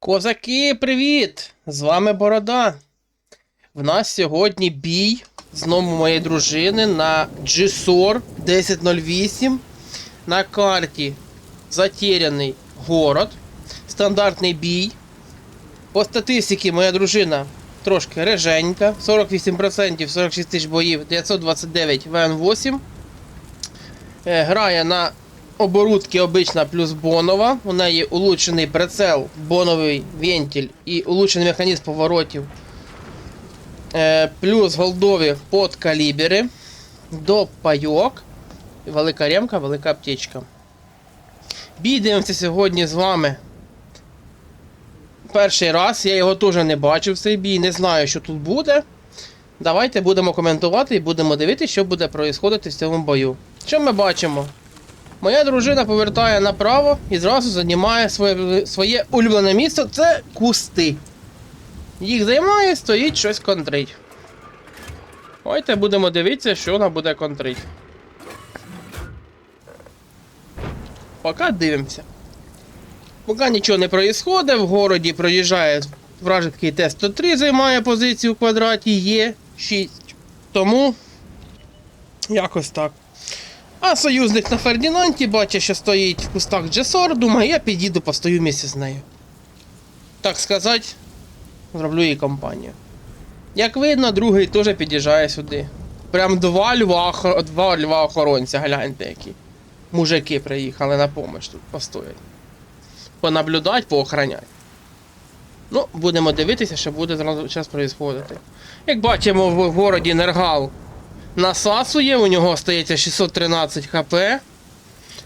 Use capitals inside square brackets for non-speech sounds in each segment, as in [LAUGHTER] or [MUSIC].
Козаки, привіт! З вами Борода. В нас сьогодні бій знову моєї дружини на GSOR 1008 на карті Затеряний город. Стандартний бій. По статистиці моя дружина трошки реженька. 48%, 46 тисяч боїв, 929 ВН8. Е, Грає на оборудки обична плюс бонова. У неї улучшений прицел, боновий вентиль і улучшений механізм поворотів. Е, плюс голдові подкалібери. До пайок. Велика ремка, велика аптечка. Бій сьогодні з вами. Перший раз, я його теж не бачив цей бій, не знаю, що тут буде. Давайте будемо коментувати і будемо дивитися, що буде происходити в цьому бою. Що ми бачимо? Моя дружина повертає направо і зразу займає своє, своє улюблене місце це кусти. Їх займає, стоїть щось контрить. Давайте будемо дивитися, що вона буде контрить. Поки дивимося. Поки нічого не проїсходить, в городі проїжджає вражений Т-103, займає позицію в квадраті, є 6. Тому якось так. А союзник на Фердінанті бачить, що стоїть в кустах Джесор, думає, я підійду, постою місце з нею. Так сказати, зроблю їй компанію. Як видно, другий теж під'їжджає сюди. Прям два льва, два льва охоронця, гляньте які. Мужики приїхали на помощь тут постоять. Понаблюдать, поохранять. Ну, будемо дивитися, що буде зразу зараз происходити. Як бачимо, в городі Нергал насасує, у нього стається 613 хп.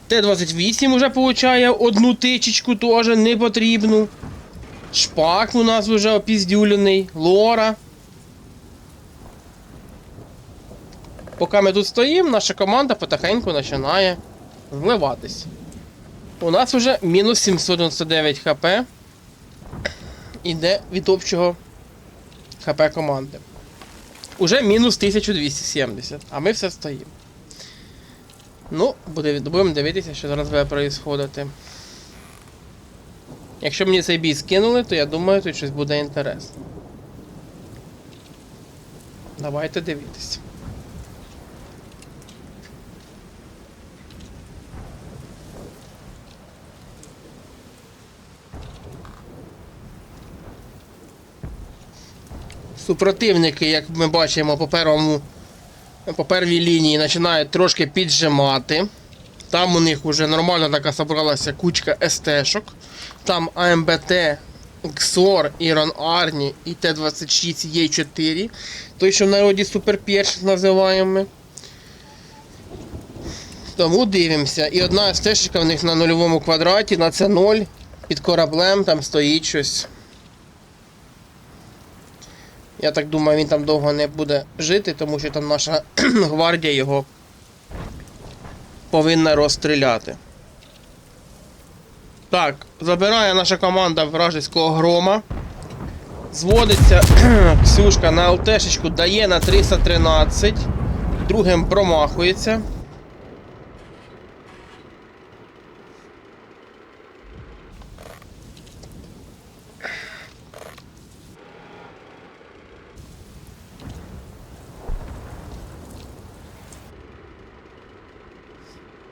Т-28 вже получає одну тичечку теж непотрібну. Шпак у нас вже опіздюлений, лора. Поки ми тут стоїмо, наша команда потихеньку починає зливатись. У нас вже мінус 799 хп. Іде від общого хп команди. Уже мінус 1270, а ми все стоїмо. Ну, будемо дивитися, що зараз буде происходити. Якщо мені цей бій скинули, то я думаю, тут щось буде інтересно. Давайте дивитися. Супротивники, як ми бачимо по первому, по первій лінії, починають трошки піджимати. Там у них вже нормально така зібралася кучка СТ-шок. Там АМБТ, XOR, Ірон Арні і Т-26 Є4. Той, що в народі суперперш називаємо. Тому дивимося. І одна СТ-шка в них на нульовому квадраті, на це 0 під кораблем там стоїть щось. Я так думаю, він там довго не буде жити, тому що там наша [CLEARS THROAT] гвардія його повинна розстріляти. Так, забирає наша команда вражеського грома. Зводиться [CLEARS THROAT] Ксюшка на ЛТшечку, дає на 313. Другим промахується.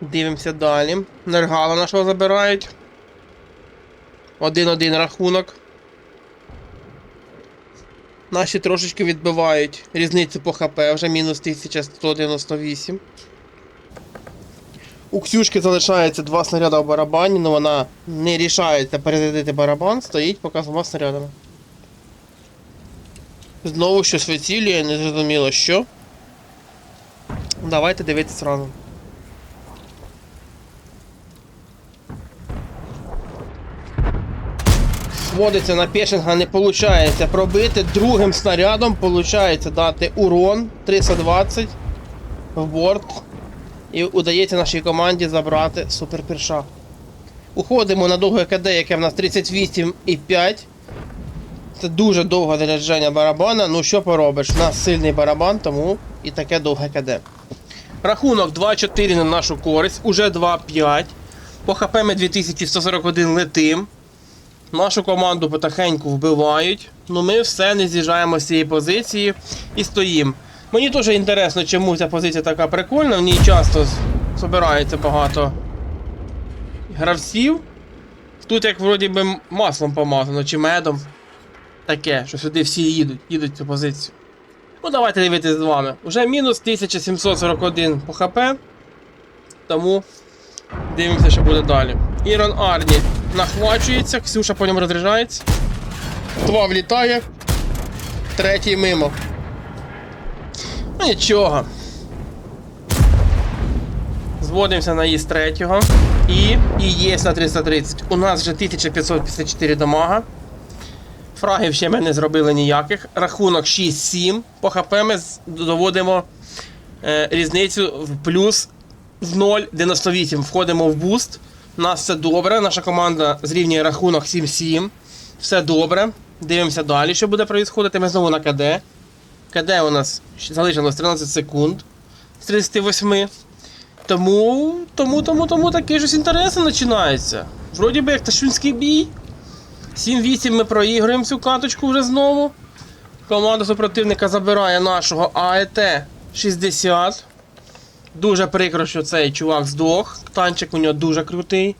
Дивимося далі. Нергала нашого забирають. Один-один рахунок. Наші трошечки відбивають різницю по ХП, вже мінус 1198. У Ксюшки залишається два снаряди в барабані, але вона не рішається перезарядити барабан, стоїть поки з двома снарядами. Знову щось вицілює, не зрозуміло що. Давайте дивитися разом. Сводиться на пешинга, не виходить пробити. Другим снарядом виходить дати урон 320 в борт. І удається нашій команді забрати суперперша. Уходимо на довге КД, яке в нас 38,5. Це дуже довге заряджання барабана. Ну що поробиш? У нас сильний барабан, тому і таке довге КД. Рахунок 2-4 на нашу користь, уже 2-5. По ХП ми 2141 летим. Нашу команду потихеньку вбивають. Ну ми все не з'їжджаємо з цієї позиції і стоїмо. Мені теж інтересно, чому ця позиція така прикольна. В ній часто збирається багато гравців. Тут як вроді би маслом помазано чи медом. Таке, що сюди всі їдуть, їдуть цю позицію. Ну давайте дивитися з вами. Уже мінус 1741 по ХП. Тому дивимося, що буде далі. Ірон Арні нахвачується, Ксюша по ньому розряджається. Два влітає. Третій мимо. Ну нічого. Зводимося на ІС третього. І, і єсть на 330. У нас вже 1554 дамага. Фрагів ще ми не зробили ніяких. Рахунок 6-7. По ХП ми доводимо е, різницю в плюс в 0,98. Входимо в буст. У нас все добре. Наша команда зрівнює рахунок 7-7. Все добре. Дивимося далі, що буде відбуватися. Ми знову на КД. КД у нас залишилось 13 секунд з 38. Тому, тому, тому, тому такий щось інтересний починається. Вроді би як ташунський бій. 7-8 ми проігруємо цю каточку вже знову. Команда супротивника забирає нашого АЕТ 60. Дуже прикро, що цей чувак здох. Танчик у нього дуже крутий.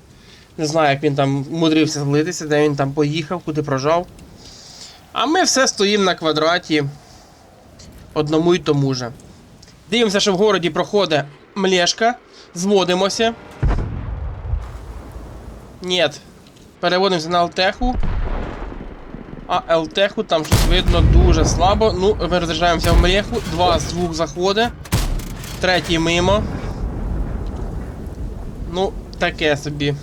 Не знаю, як він там мудрився злитися, де він там поїхав, куди прожав. А ми все стоїмо на квадраті одному й тому же. Дивимося, що в городі проходить млешка. Зводимося. Нет. Переводимося на Алтеху. А ЛТХу там щось видно дуже слабо. Ну, ми розряджаємося в млеху. Два з двох заходи. Третій мимо. Ну, таке собі.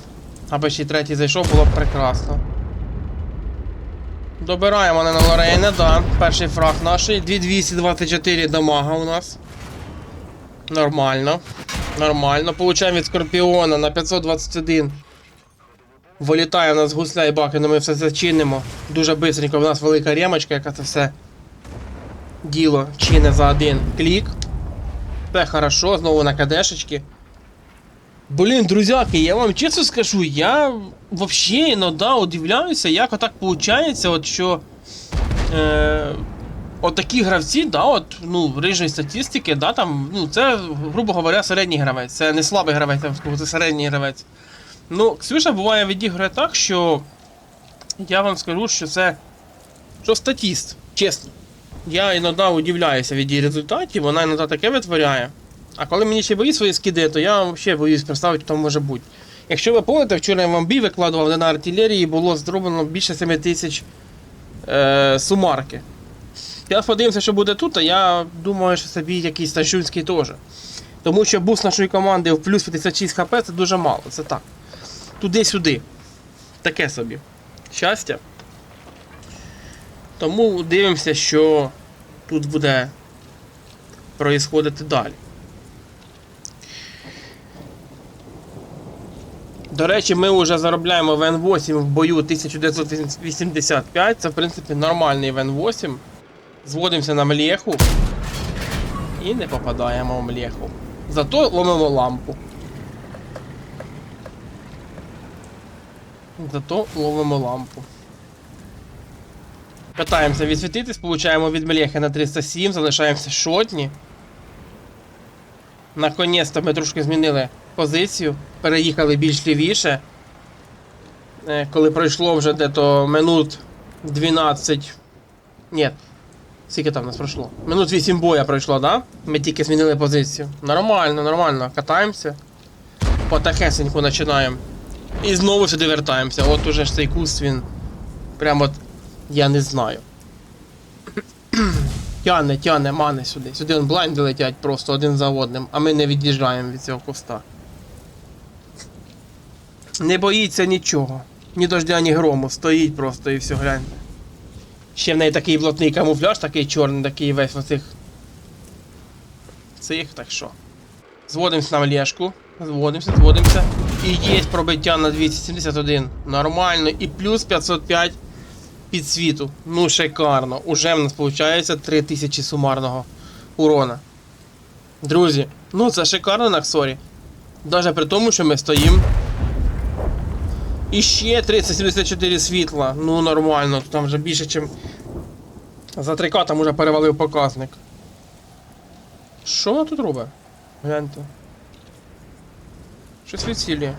Аби ще й третій зайшов, було б прекрасно. Добираємо на Лорейна, да. Перший фраг наш. 2224 дамага у нас. Нормально. Нормально. Получаємо від Скорпіона на 521. Вилітає у нас гусля і баки, але ми все це чинимо. Дуже бистренько, в нас велика ремочка, яка це все діло чине за один клік. Все хорошо, знову на кадешечки. Блін, друзяки, я вам чесно скажу, я взагалі іноді удивляюся, як отак виходить, от що. Е, от такі гравці, да, от, ну, рижої статистики, да, там, ну, це, грубо говоря, середній гравець. Це не слабий гравець, я це середній гравець. Ну, Ксюша буває відіграє так, що я вам скажу, що це що статіст, чесно. Я іноді удивляюся від її результатів, вона іноді таке витворяє. А коли мені ще бої свої скиди, то я взагалі боюсь представити, хто може бути. Якщо ви пам'ятаєте, вчора я вам бій викладував, де на артилерії було зроблено більше 7 тисяч е, сумарки. Я подивимося, що буде тут, а я думаю, що бій якийсь Тащунський теж. Тому що буст нашої команди в плюс 56 хп це дуже мало, це так. Туди-сюди. Таке собі. Щастя. Тому дивимося, що тут буде проїсходити далі. До речі, ми вже заробляємо в Н8 в бою 1985. Це, в принципі, нормальний в Н8. Зводимося на млєху. І не попадаємо в млєху. Зато ломимо лампу. Зато ловимо лампу. Питаємося відсвітитись, получаємо від млєхи на 307, залишаємося шотні. Наконець-то ми трошки змінили позицію, переїхали більш лівіше. Е, Коли пройшло вже дето минут 12. Ні. Скільки там нас пройшло? Минут 8 боя пройшло, да? Ми тільки змінили позицію. Нормально, нормально. Катаємося. Потихесеньку починаємо. І знову сюди вертаємося. От уже ж цей куст він. Прямо от. Я не знаю. Тяне, тяне, мане сюди. Сюди он блайнди летять просто один за одним, а ми не від'їжджаємо від цього куста. Не боїться нічого. Ні дождя, ні грому. Стоїть просто і все, гляньте. Ще в неї такий блатний камуфляж, такий чорний, такий весь оцих. Цих, так що. Зводимося на млешку. Зводимося, зводимося. І є пробиття на 271. Нормально. І плюс 505 підсвіту. Ну, шикарно. Уже в нас виходить 3000 сумарного урона. Друзі, ну це шикарно на Ксорі. Даже при тому, що ми стоїмо І ще 374 світла. Ну нормально, там вже більше, ніж за 3К там уже перевалив показник. Що вона тут робить? Гляньте. Щось відцілює.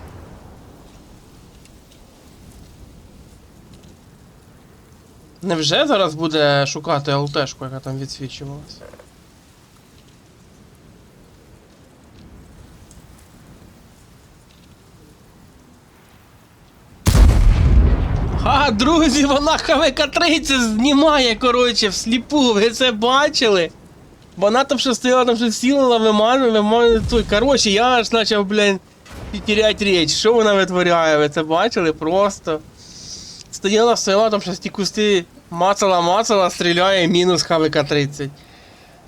Невже зараз буде шукати ЛТшку, яка там відсвічувалась? А, друзі, вона ХВК-30 знімає, коротше, всліпу, ви це бачили? Вона там що стояла, там що сіла, вимазала той. Коротше, я аж почав, блін, терять річ. Що вона витворяє? Ви це бачили? Просто. Стояла, стояла, там щось ті кусти мацала, мацала, стріляє, мінус ХВК-30.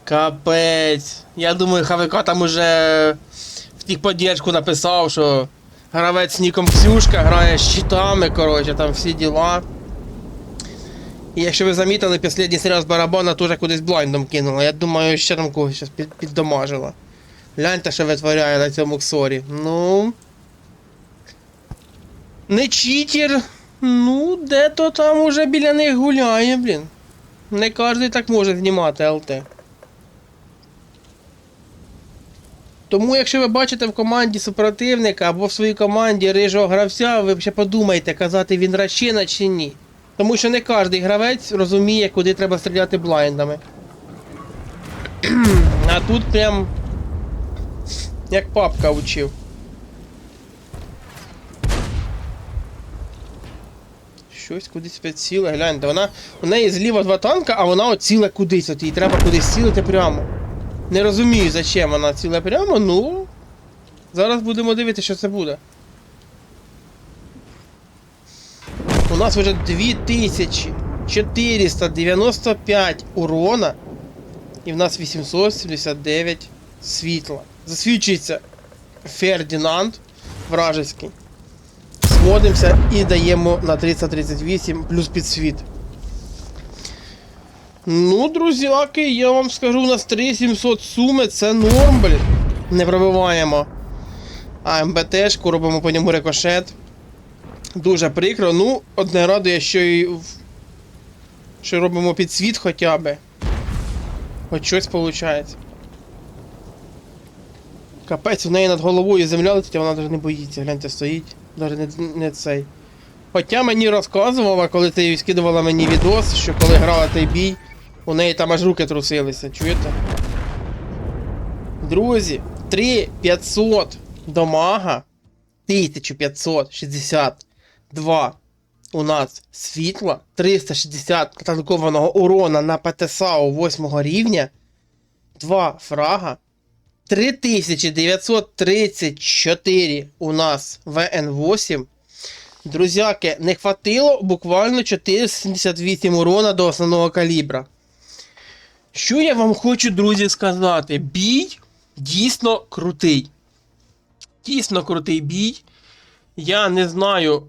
Капець. Я думаю, ХВК там уже в тих поддержку написав, що гравець ніком Ксюшка грає з щитами, коротше, там всі діла. І якщо ви замітили, останній стріл з барабана теж кудись блайндом кинула. Я думаю, ще там когось щас під, піддамажила. Гляньте, що витворяє на цьому ксорі. Ну. Не читер. Ну, де-то там уже біля них гуляє, блін. Не кожен так може знімати ЛТ. Тому, якщо ви бачите в команді супротивника або в своїй команді рижого гравця, ви ще подумайте, казати він ращина чи ні. Тому що не кожен гравець розуміє, куди треба стріляти блайндами. [CLEARS THROAT] а тут прям. Як папка вчив. Щось кудись підсіле, гляньте, вона. У неї зліва два танка, а вона от ціла кудись, от їй треба кудись цілити прямо. Не розумію, зачем вона ціла прямо, ну. Зараз будемо дивитися, що це буде. У нас вже 2495 урона. І в нас 879 світла. Засвідчується Фердінанд вражеський. Сводимося і даємо на 338 плюс підсвіт. Ну, друзяки, я вам скажу, у нас 3700 суми, це норм, блін. Не пробиваємо. А МБТшку робимо по ньому рикошет. Дуже прикро. Ну, одне радує, що і в- що робимо підсвіт хоча б. Хоч щось виходить. Капець, у неї над головою земля летить, а вона навіть не боїться. Гляньте, стоїть. Навіть не, не цей. Хоча мені розказувала, коли ти скидувала мені відос, що коли грала той бій, у неї там аж руки трусилися, чуєте? Друзі, 3500 дамага, 1562 у нас світла, 360 танкованого урона на ПТСАУ 8 рівня, 2 фрага, 3934 у нас ВН8. Друзяки, не хватило буквально 478 урона до основного калібра. Що я вам хочу, друзі, сказати? Бій дійсно крутий. Дійсно крутий бій. Я не знаю,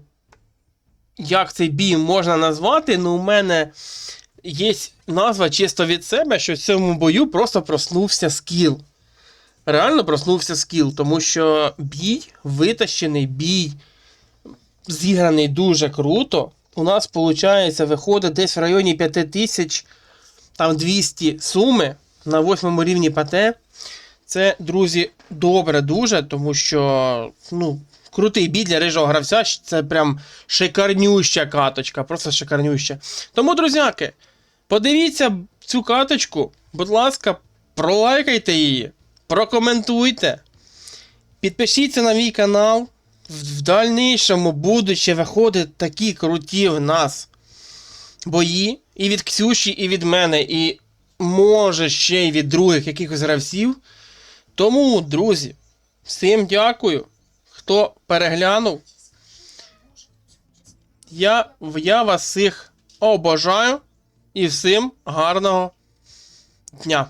як цей бій можна назвати, але у мене є назва чисто від себе, що в цьому бою просто проснувся скіл. Реально проснувся скіл, тому що бій витащений, бій зіграний дуже круто. У нас, виходить, виходить десь в районі 5000 там 200 суми на восьмому рівні ПТ. Це, друзі, добре дуже, тому що ну, крутий бій для рижого гравця. Це прям шикарнюща каточка, просто шикарнюща. Тому, друзяки, подивіться цю каточку, будь ласка, пролайкайте її, прокоментуйте, підпишіться на мій канал. В дальнішому будуть виходити такі круті в нас бої і від Ксюші, і від мене, і може ще й від других якихось гравців. Тому, друзі, всім дякую, хто переглянув. Я, я вас всіх обожаю і всім гарного дня.